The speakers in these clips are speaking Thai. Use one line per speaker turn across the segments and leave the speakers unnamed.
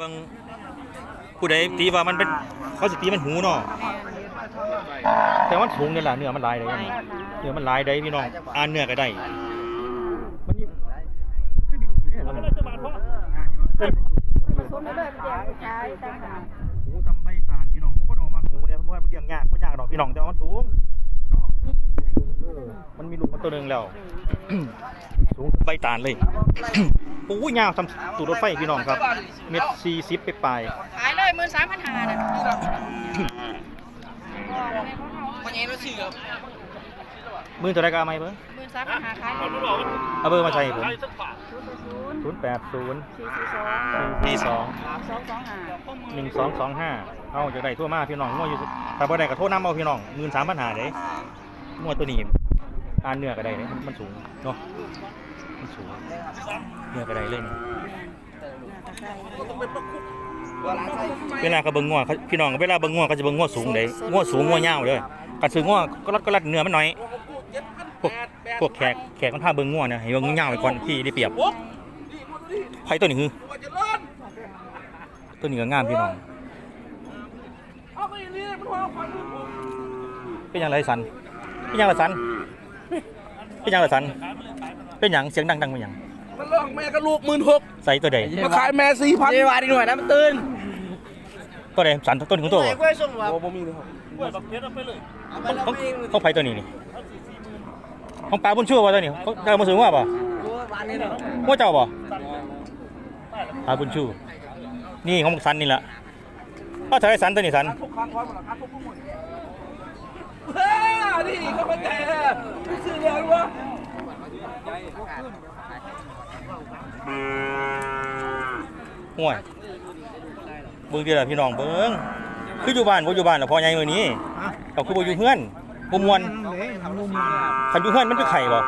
เบิ่งผู้ใดตีว่ามันเป็นเขาสิตีมันหูเนาะแต่มันสูงนี่แหละเนื้อมันหลายเลยเนื้อมันหลายได้พี่น้องอ่านเนื้อก็ได้มันนี่
ผสมได้เลยเป็นแดงขายต่างหาก
หูทำใบตาลพี่น้องเขาก็นอมาหูเนี่ยเพราะว่ามันเลี้ยงยากมันยากดอกพี่น้องแต่ว่ามันสูงเนาะเออมันมีลูกมาตัวหนึงแล้ว สูงใบตาลเลย ปูยาวทำตูดรถไฟพี่น้องครับ เม็ดสี่สิบไปปลาย
ขายเลยหมื่นสามพันห้าน่ะ
คนนี้รู้สึกครับ
มือตัวใดก็เอาไหมเบิ้ง
หมื่นสามพันห้าขายเลย
เอาเบอร์มาใช้ให้ผม
ศูนย์
ศูนย์แปดศูนย์
สี่สี่สอง
สี่สอง
สองสองห้า
หนึ่งสองสองห้าเอาจากได้ทั่วมาพี่น้องงัวอยู่ถ้าบ่ได้ก็โทษน้ำเอาพี่น้องหมื่นสามพันหาเด้งัวตัวนี้ อ่านเนื้อก็ได้เด้มันมันสูงเนาะมันสูงเนื้อก็ได้เลยนี่เวลาเขาเบิงงัวเขาพี่น้องเวลาเบิงงัวเขาจะเบิงงัวสูงเด้งัวสูงงัวยาวเด้อกันซื้องัวก็รัดก็รัดเนื้อมันน้อยพวกพวกแขกแขกมันพาเบิงงัวเนี่ยให้เบิ่งงัวยาวไปก่อนพี่ได้เปรียบไผตัวนี้คือตัวนี้ก็งามพี่น้องเป็นอย่างไรสันเป็นอย่างไรสัน เป็นอย่างไรสัน เป็นอย่างเสียงดังๆเป็นอย่าง
มันลอกแม่ก็ลูกหมื่นหก
ใส่ตัวใด
มาขายแม่สี่พันเยวาดีหน่อยนะมันตื่น
ตัวใดสันตัวนี้ของตัวบ่
กล้วยส่งวะโอ้บ่มีเลยครับ
ของของไผตัวนี้นี่ของปลาบุญชั่วป่ะตัวนี้เขาเจ้ามาซื้อว่าป่ะว่าเจ้าป่ะปลาบุญชูนี่ของสันนี่แหละก็เธอสันตัวนี้สัน
ทุกครั้งคอยหมดละครับทุกผู้ห นี่เขาไม่แต่ซื้อเลยวรู้ว่า
ห่วยเบิ้งเดียวละพี่น้องเบิ้งคืออยู่บ้านบ่อยู่บ้านหรอพ่อใหญ่มื้อนี้เขาคือบ่อยู่เฮือนบ่มวนขันอยู่เฮือนมันเป็นไข่บ่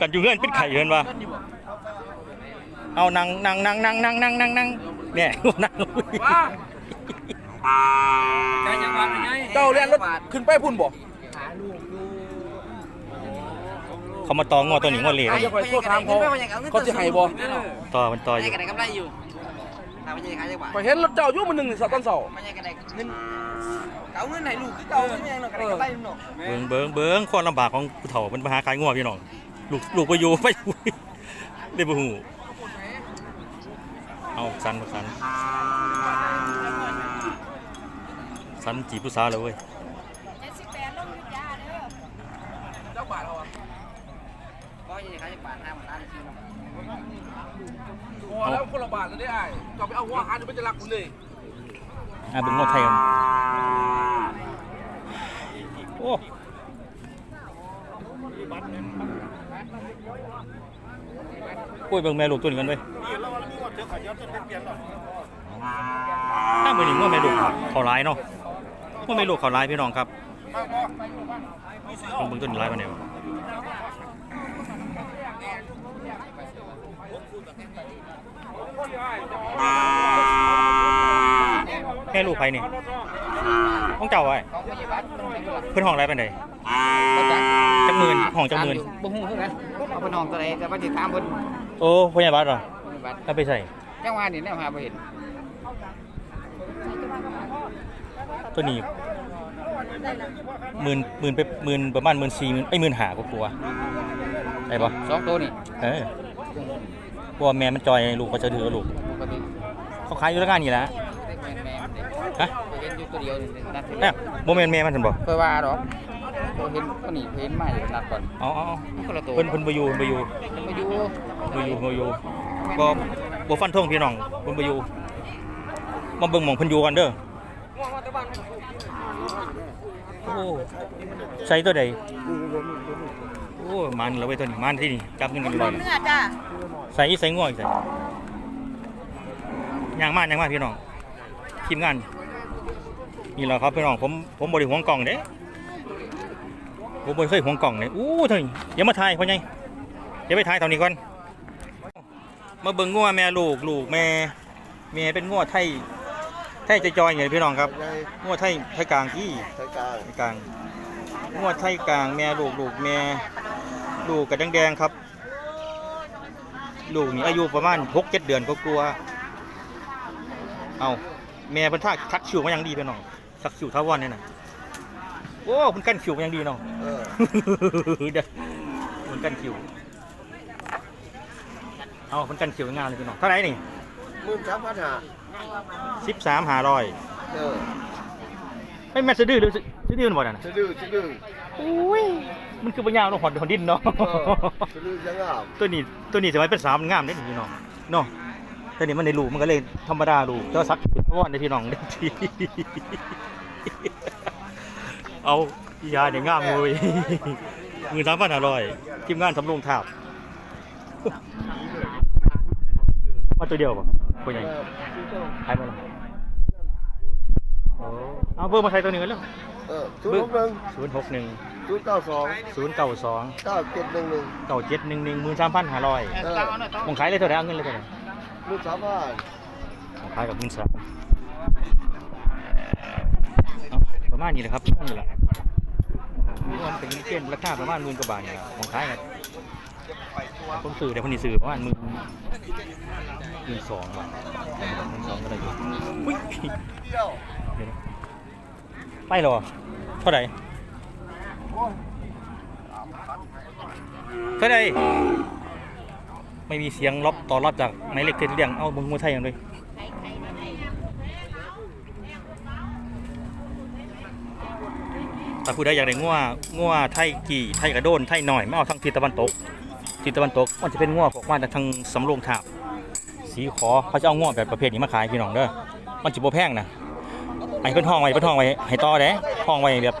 กันอยู่เฮือนเป็นไข่เฮือนวะเอานั่งนั่งนั่งนั่งนั่งนั่งนั่งเนี่ยนั่ง
ว้าเจ้าเรียนรถขึ้นไปพุ่นบ่
เขามาตองอตัวนี้งอเหลย
จะคอยโทษทางเขาเขาจะให้บ่
ต่อมันต่ออ
ไม่
ยู่
ใช่กระไดกำไรอยู่ถามว่าจะขายจังหวะ
คอยเห็นรถเจ้าอยู่มันหนึ่งสัปดาห์เสาร์
ไม่ใช่กระไดเงินเก่าเงินไหนลูกคือเก่าไม่ใช่เนาะกระไดกำไรเนาะ
เบิ่งเบิ่งเบิ่งความลำบากของผู้เฒ่ามันมาหาขายงัวพี่น้องลูกลูกบ่อยู่ไปอยู่ได้บ่ฮู้เอาสันบ่สัน สันจีบผู้สาวแล้วเว้ย
เจ็ดสิบแปดลงยุทธยาเด้อ
เจ้าบาทเอา
ก็จะขายจังหวะห้าหมื่นล้านทีเนาะ
พอแล้วคนละบาทแล้วได้ไอ้เจ้าไปเอาหัวหาจะเป็นจะรักคุณเลย
อะเบิ่งงอไทยกันโอ้โอ้ยเบิ่งแม่ลูกตัวนี้กันเว้ยถ้ามือนี้งอแม่ลูกเขาร้ายเนาะ งอแม่ลูกเขาร้ายพี่น้องครับเบิ่งต้นร้ายมาเนี่ยวะแม่ลูกใครนี่ห้องเจ้าไว้เพื่อนห้องอะไรเป็นไดจักหมื่นห้องจักหมื่น
บ่ฮู้คือกันเอาไปนองตัวใดแต่ว่าสิถามเพิ่น
โอ้พ่อใหญ่บ้านเหรอ
บัด
ถ้าไปใส่
จังหวะนี้แนวหาบ่เห็น
ตัวนี้หมื่นหมื่นไปหมื่นประมาณหมื่นสี่หมื่นไอ้หมื่นหากลัวๆได้ปะ
สองตัวนี่
เออเพราะว่าแม่มันจอยลูกเขาจะถือลูก
ปกติ
เขาขายอยู่แล้วงานนี่แหละ
เด็กแม่แม่มันเด็ก
ฮะ
เห็นอยู่ตัวเดียวนี่นัด
เนี่ยโมเมนแม่มันฉันบอก
เพื่อว่าดอกบ่เห็นตัวนี้เห็นมาอยู่นัดก่อน
อ๋ออ๋ออ๋อ
คนละตัว
เพิ่นเพิ่นบอยู่เพิ่นบอยู่
มาอยู่
บอยู่บอยู่บ่บ่ฟันทงพี่น้องเพิ่นบอยู่มาเบิ่งหม่องเพิ่นอยู่กันเด้อ โอ้ใส่ตัวใดโอ้มันแล้วเว้ยตัวนี้มันที่นี่จับเงินกันอยู่บ่
เนื้อจ้า
ใส่อีใส่ง่วงอีกใส่ยางมากยางมากพี่น้องทีมงานนี่แหละครับพี่น้องผมผมบริหวงกล่องเด้ผมบริเคยหวงกล่องเลยอู้เท่านี้อย่ามาถ่ายพ่อใหญ่อย่าไปถ่ายเท่านี้ก่อนมาเบิ่งงัวแม่ลูกลูกแม่แม่เป็นงัวไทย ไทยจะจอยอย่างพี่น้องครับงัวไทยไทยกลางที่
ใช้กลาง
ไทยกลางงัวไทยกลางแม่ลูกลูกแม่ลูกกระแดงๆครับ ลูกนี่อายุประมาณหกเจ็ดเดือนก็กลัวาเอาแม่เพิ่นทักทักคิวมาอย่างดีไปน้องทักคิวทาวอนเนี่ยน่ะโอ้เพิ่นกันคิวมาอย่างดีเนาะ
เออ
เด้อเพิ่นกันคิว เอาเพิ่นกันคิวงามเลยพี่น้องเท่าไหร่นี่
หมื่นสามพันห้า
สิบสามหาร้อย
เออ
ไม่แม่นสะดือหรือสะสะดือมันบ่น่ะนะ
จะดื้อจะดื้อ
อุ้ยมันคือปัญญาเนาะหอดหอดดินเนาะ
เออจะดื้อจะงาม
ตัวนี้ตัวนี้สมัยเป็นสาวมันงามเด้พี่น้องเนาะแต่นี่มันในรูปมันก็เลยธรรมดารูปแต่ว่าสักเป็นวอนได้พี่น้องได้ทีเอาอียาเนี่ยงามเลยมือสามพันอร่อยทีมงานทำลงทาบมาตัวเดียวป่ะคนใหญ่
เออ
ขายมาแล้วโอ้ เอาเบอร์มาใส่ตัวหนึ่งกันแล้ว
เออศูนย์หกหนึ่ง
ศูนย์หกหนึ่ง
ศูนย์เก้าสอง
ศูนย์เก้าสอง
เก้าเจ็ดหนึ่งหนึ่ง
เก้าเจ็ดหนึ่งหนึ่งหมื่นสามพันห้าร้อย
เออ
ผมขายเลยเท่าไหร่เอาเงินเลยเท่าไหร่
หมื่นสามพัน
ผมขายกับหมื่นสามเอาประมาณนี้แหละครับช่วงนี้แหละมันเป็นเกณฑ์ราคาประมาณหมื่นกว่าบาทเนี่ยผมขายกันผมซื้อแต่คนนี้ซื้อประมาณหมื่นหมื่นสองบาทหมื่นสองก็ได้อยู่ ไปหรอเท่าไหร่เท่าไหร่ไม่มีเสียงรับต่อรับจากหมายเลขเทศเรียงเอาบึงมวยไทยอย่างเลยถ้าผู้ใดอยากได้งัวงัวไทยกี่ไทยกระโดนไทยหน่อยไม่เอาทางทิศตะวันตกทิศตะวันตกมันจะเป็นงัวพวกมาจากทางสำโรงทาบสีขอเขาจะเอางัวแบบประเภทนี้มาขายพี่น้องเด้อมันจิบ่แพงนะ อ้เพิ่นห้องไว้เพิ่นห้องไว้ให้ต่อเด้ห้องไว้แบบ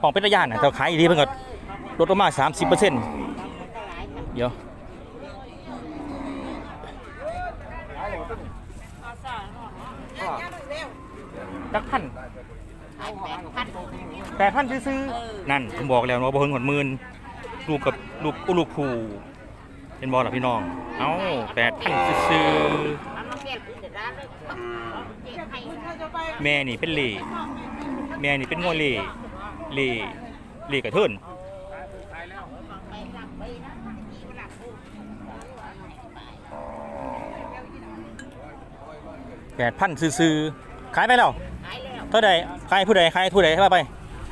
ห้องเป็นระยะน่ะแต่ขายอีกทีเพิ่นก็ลดลงมา30%เดี๋ยวจักพันแปดพันซื้อๆนั่นผมบอกแล้วว่าบ่เพิ่งหดหมื่นลูกกับลูกอุลูกผูเป็นบอลล่ะพี่น้อง เอ้าแปดพันซื้อๆ แม่นี่เป็นเหล่แม่นี่เป็นงัวเหล่เหล่เหล่กระเทินแปดพันซื้อๆขายไปแล้ว
ขายแล้ว
เท่าใดขายผู้ใดขายผู้ใดว่าไป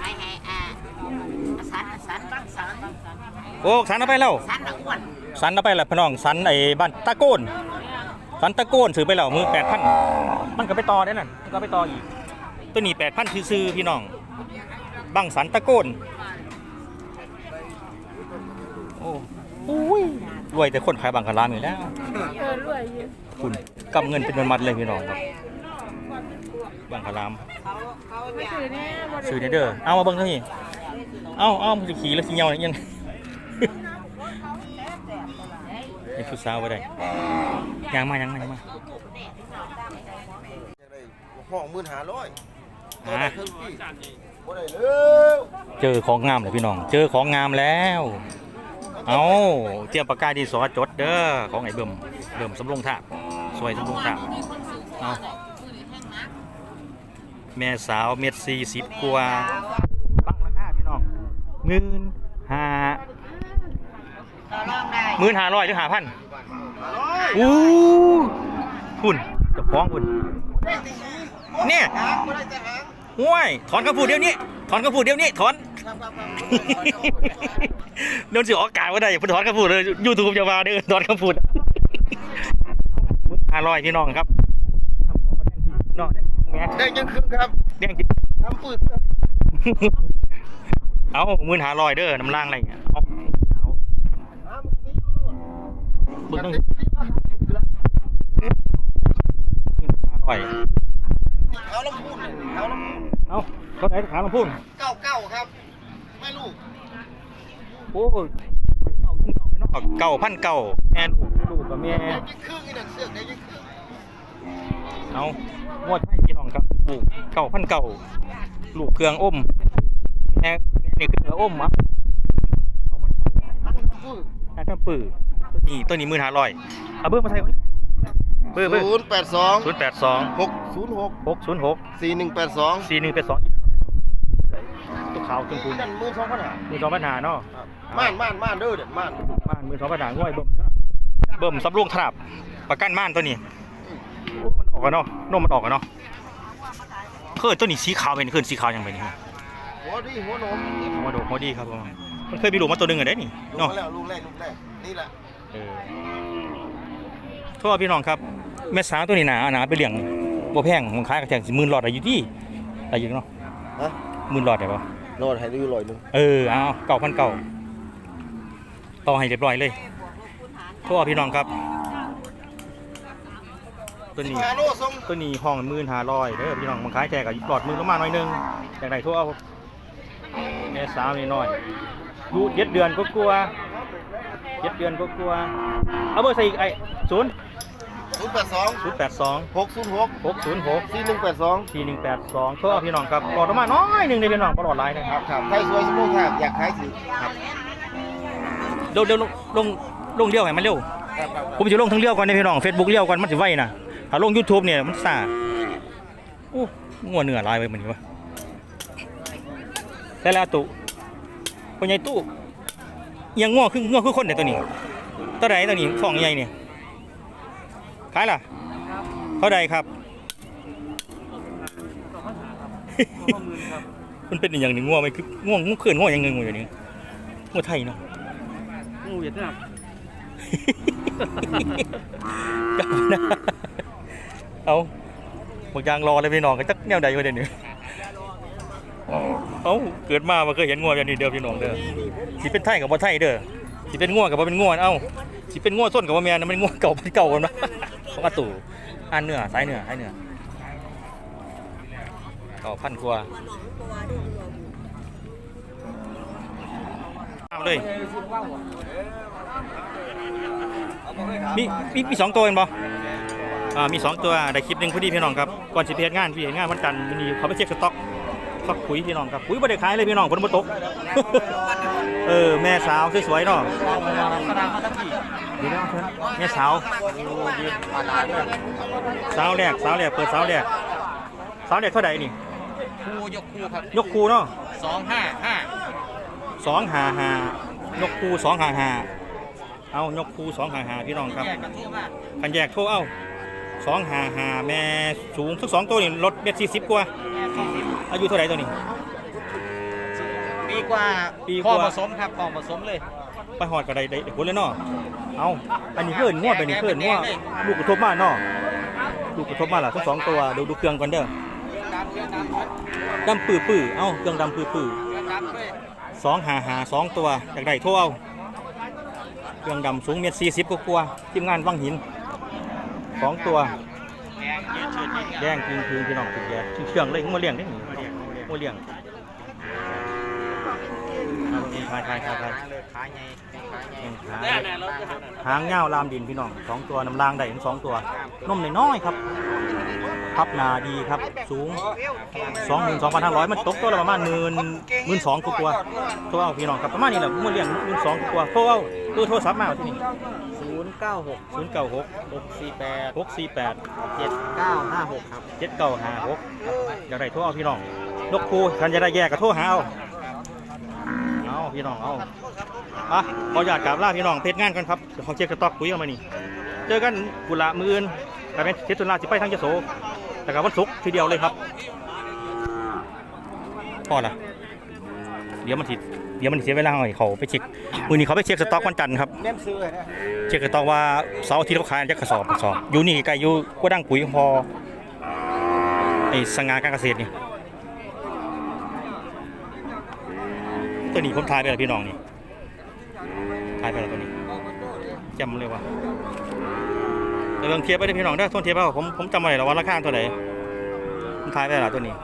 ขายให้อ่าสันสันบางสันบางสัน
โอ้สันเอาไปแล้ว
สันละอ้วน
สันเอาไปแล้วพี่น้องสันไอ้บ้านตะโกน สันตะโกนซื้อไปแล้วมือแปดพันมันก็ไปต่อได้นั่นมันก็ไปต่ออีก ตัวนี้แปดพันซื้อๆพี่น้องบังสันตะโกนโอ้อุ้ยรวยแต่คนขายบังคารามอยู่แล้วคุณกำเงินเป็นมัดเลยพี่น้องครับบังคาราม
ไม่ถือแน่บ่ได้
ซื้อเด้อเอามาเบิ่งเท่านี้เอาเอามันจะขี่แล้วสิเหี่ยวนี่ยัง ไอ้ผู้สาวบ่ได้ยังมายังมายังมา
ห้องหมื่นห้าร้อย
หา
เครื่องพี่บ่ได้เลย
เจอของงามเลยพี่น้อง เจอของงามแล้ว เอาเตรียมปากกาดีสอจดเด้อของไอ้เบิ่มเบิ่มสำรงทาบสวยสำรงทาบเอาแม่สาวเม็ดสี่สิบกว่าฟังราคาพี่น้องหมื่นห้า
ต่อรองได้
หมื่นห้าร้อยหรือห้าพันอู้คุณเจะฟ้าของคุณเนี่ยห้วยถอนคำพูดเดี๋ยวนี้ ถอนคำพูดเดี๋ยวนี้ ถอนเดี๋ยวสิออกอากาศว่าได้อย่าเพิ่งถอนคำพูดเลยยูทูบจะมาเด้อถอนคำพูดห้าร้อยพี่น้องครับน้องแง
ได้ยังครึ่งครับ
แดงจริง
น้ำปืด
เอาหมื่นห้าร้อยเด้อน้ำล่างอะไรเงี้ย บึงต้องห้าร้อย
เอาลำพูนเอาลำ
เอาเขาไหนขาลำพูน
เก้าเก้าครับ ไม่ลูก
โอ้ยเก่าขึ้นเก่าไปนอกเก่าพันเก่าแม่ลูกลูกกับแม่
ได้ยังครึ่งอีกหนึ่งเสือกได้ยังครึ่ง
เอางวดให้พี่น้องครับลูกเก่าพันเก่าลูกเครื่องอมแม่แม่นี่คือเครื่องอมอะแค่ปื้อตัว นี้ตัวนี้หมื่นห้าร้อยเอาเบอร์มาใส่ก่อนเบอร์เบอร์
ศูนย์แปดสอง
ศูนย์แปดสอง
หกศูนย์หก
หกศูนย์หก
สี่หนึ่งแปดสอง
สี่หนึ่งแปดสองตัวขาวจนคุณ
นั่นมือสองพันหา
มือสองปัญหาเนาะ
ม่านม่านม่านเด้อเด็ดม่าน
บ้านมือสองปัญหาง่วยเบิ่มเนาะเบิ่มซับลูกทราบประกันม่านตัวนี้โอ้มันออกกันเนาะนมมันออกกันเนาะเคยตัวนี้สีขาวเป็นเคยสีขาวยังเป็นนี่
หัวดีหัวหนม
มาดูพอดีครับผมมันเคยมีลูกมาตัวหนึงอะได้นี่
ลู
เนาะ
กแล้วลูกแรกลูกแรกนี่แหละ
เออโทษพี่น้องครับ แม่สาวตัวนี้หนาหนาไปเลี้ยงบ่แพงมันขายกระแทงสิหมื่นหลอดอะไรอยู่ที่อะไรอยู่เนาะ
ฮะ
หมื่นหลอดได้ปะ
โนดให้ดูลอยหนึง
เออเอาเก่าพันเก่าต่อให้เรียบร้อยเลยโทษพี่น้องครับ ตัวนี้
ฮาโลส่ง
ตัวนี้ห้องหมื่นห้าร้อยเด้อพี่น้องมันขายแจกกับหลอดมือประมาณหน่อยหนึงอย่างไรทั่วเอาแม่สาวนี่น้อยดูเจ็ดเดือนก็กลัว เจ็ดเดือนก็กลัวเอาเบอร์ใส่อีกไอ้ศูนย์
ศูนย์แปดสอง
ศูนย์แปดสอง
หกศูนย์หก
หกศูนย์หก
สี่หนึ่งแปดสอง
สี่หนึ่งแปดสองโทษเอาพี่น้องครับหลอดประมาณน้อยหนึ่งเลยพี่น้องก็หลอดหลายนะ
ค
ค
รั
รั
บบครับใครสวยสมมุติครับอยากขายถือ
เดี๋ยวเดี๋ยวลงลงลงเลี้ยวให้มันเร็ว
ครับครับ
ผมจะลงทั้งเลี้ยวก่อนนะพี่น้องเฟซบุ๊กเลี้ยวก่อนมันจะไวนะถ้าลงยูทูบเนี่ยมันซ่าอู้งัวเหนือหลายไปเหมือนกันวะแต่ละตุคนใหญ่ตู้เอี ยังงัวคืองัวคือคนเนี่ยตัวนี้ตัวใดตัวนี้ฟองใหญ่เนี่ยขายล่ะเท่าใดครับมันเป็นอหย่างหนึ่งงัวมันคือง่วงง่วงเขื่อนง่วงอย่างหนึ่งงัวอย่างนี้งัวไทยเนาะ
งูเวียดนาม
กลับนะเอาบางอย่างรอเลยพี่น้องก็จักแนวใดวะเดี๋ยวนี้ เอาเกิดมามาเคยเห็นงัวแบบนี้เด้อพี่น้องเด้อสิเป็นไทยกับบ่ไทยเด้อสิเป็นงัวกับบ่เป็นงัวเอ้าสิเป็นงัวส้นกับบ่แม่นนะมันงัวเก่าเป็นเก่ากันนะของอาตู่อ่านเนื้อสายเนื้อสายเนื้อเก่าพันกว่าเอาเลยมีมีมีสองตัวเองบ่อ่ามีสองตัวได้คลิปหนึ่งพอดีพี่น้องครับก่อนสิเพจงานพี่เห็นงานวันจันทร์วันนี้เขาไปเช็คสต็อก ฟักปุ๋ยพี่น้องครับปุ๋ยบ่ได้ขายเลยพี่น้องฝนบ่ตก เออแม่สาวสวยๆเนาะเดี๋ยวนะเชิญแม่สาวสาวแรกสาวแรกเปิดสาวแรกสาวแรกเท่าไหร่นี่
คู่ยกคู่ครับ
ยกคูเนาะ
สองห้าห้า
สองหาหายกคูสองหาหาเอายกคูสองหาหาพี่น้องครับ
แยกกันทั่วมาก
กันแยกโทรเอ้าสองหาหาแม่สูงทั้งสองตัวนี่ลดเม็ดสี่สิบกว่า อายุเท่าไหร่ตัวนี้
ปีกว่า
ปีกว่า
พ่อผสมครับพ่อผสมเลย
ไปหอดก็ได้ได้ผลเลยเนาะเอาอันนี้เพื่อนง้วไปนี่เพื่อนง้วลูกกระทบมาเนาะลูกกระทบมาล่ะทั้งสองตัวดูดูเครื่องก่อนเด้อ
ดำเพื่อนดำเพื่อน
ดำปื้อปื้อเอ้าเครื่องดำปื้อปื้อ
ดำด้วย
สองหาหาสองตัวจากใดโทรเอาเครื่องดำสูงเม็ดสี่สิบกว่าๆทีมงานวังหินสองตัว
แดงยืดเชิดยิง
แย่งคืนคืนพี่น้องติดแย่เชื่องเลยมาเลี้ยงได้หนิมาเลี้ยงเอาเป็นทายทายทายทาย
เลยขาใหญ่ขาใหญ่
หาง
แน่แน่รถจะหัน
หางเงาลามดินพี่น้องสองตัวน้ำลางได้ถึงสองตัวนมน้อยๆครับพับนาดีครับสูงสองหมื่นสองพันห้าร้อยมันตกตัวละประมาณหมื่นหมื่นสองกว่าๆโทรเอาพี่น้องครับประมาณนี้แหละมาเลี้ยงหมื่นสองกว่าๆโทรเอาตัวโทรศัพท์มาเอาที่นี่
ศูน ย์เก้าหก
ศูนย์เก้าหก
หกสี่แปด
หกสี่แปด
เจ็ดเก้าห้าหกครับ
เจ็ดเก้าห้าหกอยากได้โทรเอาพี่น้องนกคูคันจะได้แยกกับโทรหาเอาเอาพี่น้องเอาอะขออยากกราบลาพี่น้องเพจงานกันครับเดี๋ยวเขาเช็คสต็อกคุยกันมานี่เจอกันกุละมืออื่นแต่เป็นเทศตุลาสิไปทางยโสแต่กับวันศุกร์ทีเดียวเลยครับพอละเดี๋ยวมันถิเดี๋ยวมันเสียเวลาหน่อยเขาไปเช็คมือนี้เขาไปเช็คสต็อกวันจันทร์ครับ
เน้นซื้อเลยนะ
เช็คสต็อกว่าเสาร์อาทิตย์เขาขายจะกระสอบกระสอบอยู่นี่ใกล้อยู่กวดังปุ๋ยพอไอ้สง่าการเกษตรนี่ตัวนี้ผมทายไปแล้วพี่น้องนี่ทายไปแล้วตัวนี้จำเลยว่าเดี๋ยวลองเทียบไปเลยพี่น้องได้อทนเทียบไปว่าผมผมจำไม่ได้แล้วว่าราคาเท่าไหร่ผมทายไปแล้วตัวนี้